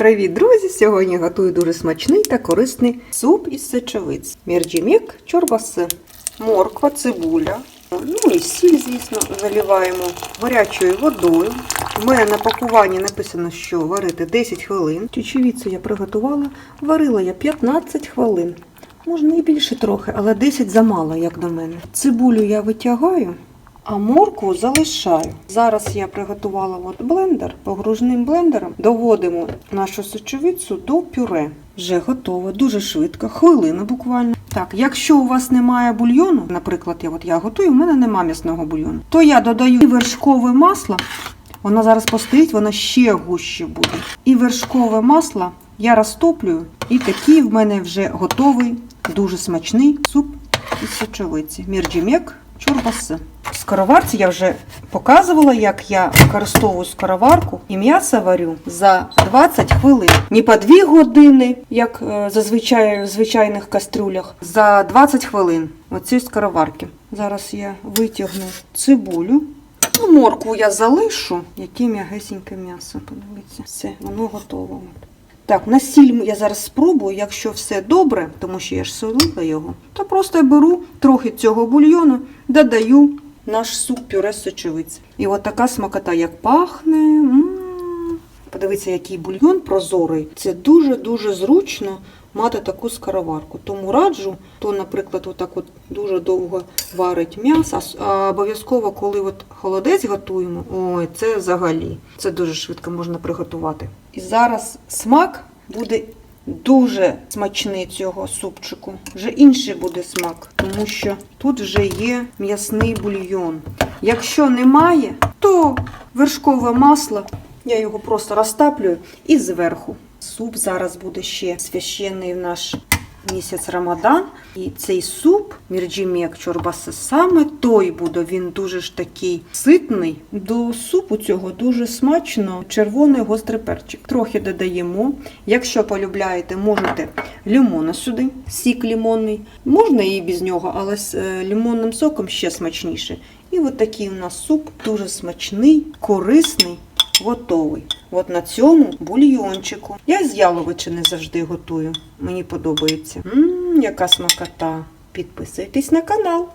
Привіт, друзі! Сьогодні готую дуже смачний та корисний суп із сечовиць. Мірджімік, чорбаси, морква, цибуля. Ну і сіль, звісно, заливаємо гарячою водою. У мене на пакуванні написано, що варити 10 хвилин. Чечевицю я приготувала, варила я 15 хвилин. Можна і більше трохи, але 10 замало, як на мене. Цибулю я витягаю, а моркву залишаю. Зараз я приготувала от блендер, погружним блендером. Доводимо нашу сочовицю до пюре. Вже готово, дуже швидко, хвилина буквально. Так, якщо у вас немає бульйону, наприклад, я от я готую, у мене немає м'ясного бульйону, то я додаю і вершкове масло. Воно зараз постоїть, воно ще гуще буде. І вершкове масло я розтоплюю, і такий в мене вже готовий, дуже смачний суп із сочовиці. Мірджімек чурбаси. В скороварці я вже показувала, як я використовую скороварку і м'ясо варю за 20 хвилин. Не по 2 години, як е, зазвичай в звичайних кастрюлях, за 20 хвилин. Оці скороварки. Зараз я витягну цибулю. Ну, моркву я залишу, яке м'ягесеньке м'ясо. Подивіться, все, воно готово. Так, на сіль я зараз спробую, якщо все добре, тому що я ж солила його, то просто беру трохи цього бульйону, додаю наш суп пюре з сочевиць. І от така смакота, як пахне. М. Подивіться, який бульйон прозорий. Це дуже-дуже зручно мати таку скороварку. Тому раджу, то, наприклад, отак от дуже довго варить м'ясо, а обов'язково, коли от холодець готуємо, ой, це взагалі. Це дуже швидко можна приготувати. І зараз смак буде дуже смачний цього супчику. Вже інший буде смак, тому що тут вже є м'ясний бульйон. Якщо немає, то вершкове масло. Я його просто розтаплюю і зверху. Суп зараз буде ще священний в наш місяць Рамадан. І цей суп, мірджімек чорбаси, саме той буде. Він дуже ж такий ситний. До супу цього дуже смачно червоний гострий перчик. Трохи додаємо. Якщо полюбляєте, можете лимона сюди, сік лимонний. Можна і без нього, але з е, лимонним соком ще смачніше. І от такий у нас суп дуже смачний, корисний готовий. От на цьому бульйончику. Я з яловичини завжди готую. Мені подобається. Мм, яка смакота. Підписуйтесь на канал.